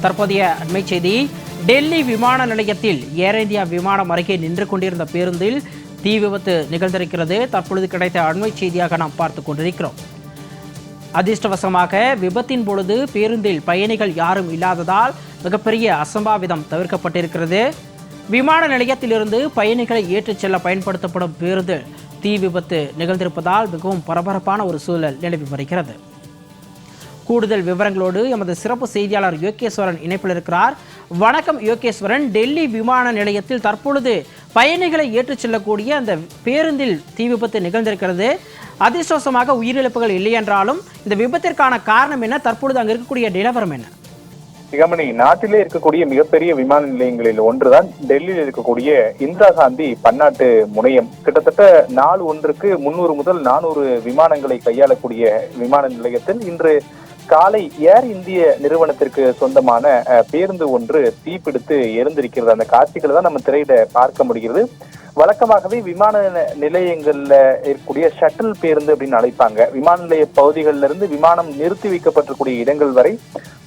தற்போதைய அண்மை செய்தி. டெல்லி விமான நிலையத்தில் ஏர் இந்தியா விமானம் அருகே நின்று கொண்டிருந்த பேருந்தில் தீ விபத்து நிகழ்ந்திருக்கிறது. தற்பொழுது கிடைத்த அண்மை செய்தியாக நாம் பார்த்து கொண்டிருக்கிறோம். அதிர்ஷ்டவசமாக விபத்தின் பொழுது பேருந்தில் பயணிகள் யாரும் இல்லாததால் மிகப்பெரிய அசம்பாவிதம் தவிர்க்கப்பட்டிருக்கிறது. விமான நிலையத்திலிருந்து பயணிகளை ஏற்றிச் செல்ல பயன்படுத்தப்படும் பேருந்து தீ விபத்து நிகழ்ந்திருப்பதால் மிகவும் பரபரப்பான ஒரு சூழல் நிலவி வருகிறது. கூடுதல் விவரங்களோடு எமது சிறப்பு செய்தியாளர் யோகேஸ்வரன் இணைப்பில் இருக்கிறார். வணக்கம் யோகேஸ்வரன். டெல்லி விமான நிலையத்தில் தற்பொழுது பயணிகளை ஏற்றுச் செல்லக்கூடிய அந்த பேருந்தில் தீ விபத்து நிகழ்ந்திருக்கிறது. அதிர்ஷ்டவசமாக உயிரிழப்புகள் இல்லை என்றாலும் இந்த விபத்திற்கான காரணம் என்ன? தற்பொழுது அங்கு இருக்கக்கூடிய நிலவரம் என்ன? சிகமணி நாட்டிலே இருக்கக்கூடிய மிகப்பெரிய விமான நிலையங்களில் ஒன்றுதான் டெல்லியில் இருக்கக்கூடிய இந்திரா காந்தி பன்னாட்டு முனையம். கிட்டத்தட்ட நாள் ஒன்றுக்கு முன்னூறு முதல் நானூறு விமானங்களை கையாளக்கூடிய விமான நிலையத்தில் இன்று காலை ஏர் இந்திய நிறுவனத்திற்கு சொந்தமான பேருந்து ஒன்று தீப்பிடித்து எரிந்திருக்கிறது. அந்த காட்சிகளை தான் நம்ம திரையிட பார்க்க முடிகிறது. வழக்கமாகவே விமான நிலையங்கள்ல இருக்கக்கூடிய ஷட்டில் பேருந்து அப்படின்னு அழைப்பாங்க. விமான நிலைய பகுதிகளில் இருந்து விமானம் நிறுத்தி வைக்கப்பட்டிருக்கூடிய இடங்கள் வரை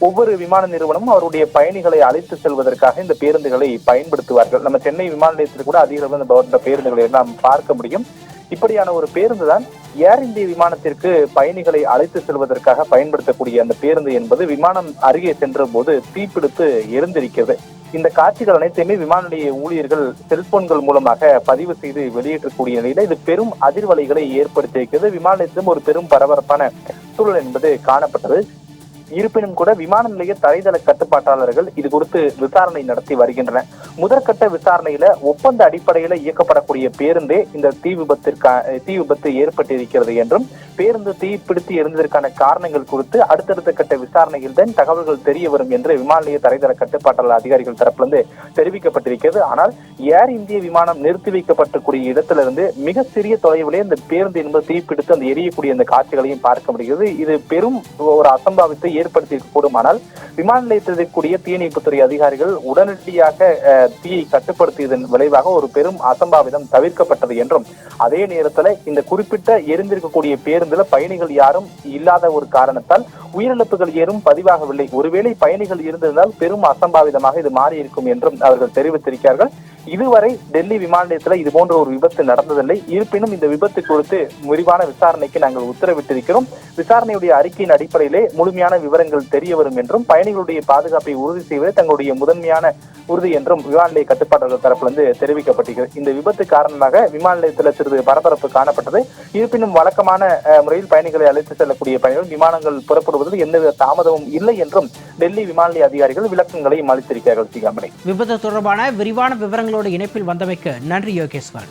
ஒவ்வொரு விமான நிறுவனமும் அவருடைய பயணிகளை அழைத்து செல்வதற்காக இந்த பேருந்துகளை பயன்படுத்துவார்கள். நம்ம சென்னை விமான நிலையத்தில் கூட அதிக அளவில் இந்த பேருந்துகளை எல்லாம் பார்க்க முடியும். இப்படியான ஒரு பேருந்து தான் ஏர் இந்திய விமானத்திற்கு பயணிகளை அழைத்து செல்வதற்காக பயன்படுத்தக்கூடிய அந்த பேருந்து என்பது விமானம் அருகே சென்ற போது தீப்பிடித்து எரிந்திருக்கிறது. இந்த காட்சிகள் அனைத்தையுமே விமான நிலைய ஊழியர்கள் செல்போன்கள் மூலமாக பதிவு செய்து வெளியேற்றக்கூடிய நிலையில இது பெரும் அதிர்வலைகளை ஏற்படுத்தியிருக்கிறது விமான நிலையத்திலும் ஒரு பெரும் பரபரப்பான சூழல் என்பது காணப்பட்டது. இருப்பினும் கூட விமான நிலைய தரைதள கட்டுப்பாட்டாளர்கள் இது குறித்து விசாரணை நடத்தி வருகின்றனர். முதற்கட்ட விசாரணையில ஒப்பந்த அடிப்படையில இயக்கப்படக்கூடிய பேருந்தே இந்த தீ விபத்திற்கா தீ விபத்து ஏற்பட்டிருக்கிறது என்றும் பேருந்து தீப்பிடித்து எரிந்ததற்கான காரணங்கள் குறித்து அடுத்தடுத்த கட்ட விசாரணையில் தான் தகவல்கள் தெரிய வரும் என்று விமான நிலைய தரைதள கட்டுப்பாட்டாளர் அதிகாரிகள் தரப்பிலிருந்து தெரிவிக்கப்பட்டிருக்கிறது. ஆனால் ஏர் இந்திய விமானம் நிறுத்தி வைக்கப்பட்டக்கூடிய இடத்திலிருந்து மிக சிறிய தொலைவிலே இந்த பேருந்து என்பது தீப்பிடித்து அந்த எரியக்கூடிய அந்த காட்சிகளையும் பார்க்க முடிகிறது. இது பெரும் ஒரு அசம்பாவித்தை ஏற்படுத்தி ஆனால் விமான நிலையத்தில் இருக்கக்கூடிய தீயணைப்புத்துறை அதிகாரிகள் உடனடியாக தீயை கட்டுப்படுத்தியதன் விளைவாக ஒரு பெரும் அசம்பாவிதம் தவிர்க்கப்பட்டது என்றும் அதே நேரத்தில் இந்த குறிப்பிட்ட எரிந்திருக்கக்கூடிய பேருந்துல பயணிகள் யாரும் இல்லாத ஒரு காரணத்தால் உயிரிழப்புகள் ஏதும் பதிவாகவில்லை. ஒருவேளை பயணிகள் இருந்திருந்தால் பெரும் அசம்பாவிதமாக இது மாறி இருக்கும் என்றும் அவர்கள் தெரிவித்திருக்கிறார்கள். இதுவரை டெல்லி விமான நிலையத்தில் இது போன்ற ஒரு விபத்து நடந்ததில்லை. இருப்பினும் இந்த விபத்து குறித்து விரிவான விசாரணைக்கு நாங்கள் உத்தரவிட்டிருக்கிறோம். விசாரணையுடைய அறிக்கையின் அடிப்படையிலே முழுமையான விவரங்கள் தெரிய வரும் என்றும் பயணிகளுடைய பாதுகாப்பை உறுதி செய்வது தங்களுடைய முதன்மையான உறுதி என்றும் விமான நிலைய கட்டுப்பாட்டாளர் தரப்பிலிருந்து தெரிவிக்கப்பட்டிருக்கிறது. இந்த விபத்து காரணமாக விமான நிலையத்தில் சிறிது பரபரப்பு காணப்பட்டது. இருப்பினும் வழக்கமான முறையில் பயணிகளை அழைத்து செல்லக்கூடிய பயணிகள் விமானங்கள் புறப்படுவதில் எந்தவித தாமதமும் இல்லை என்றும் டெல்லி விமான நிலைய அதிகாரிகள் விளக்கங்களையும் அளித்திருக்கிறார்கள் சிகாமணி. விபத்து தொடர்பான விரிவான விவரங்கள் எங்களோட இணைப்பில் வந்தமைக்கு நன்றி யோகேஸ்வர்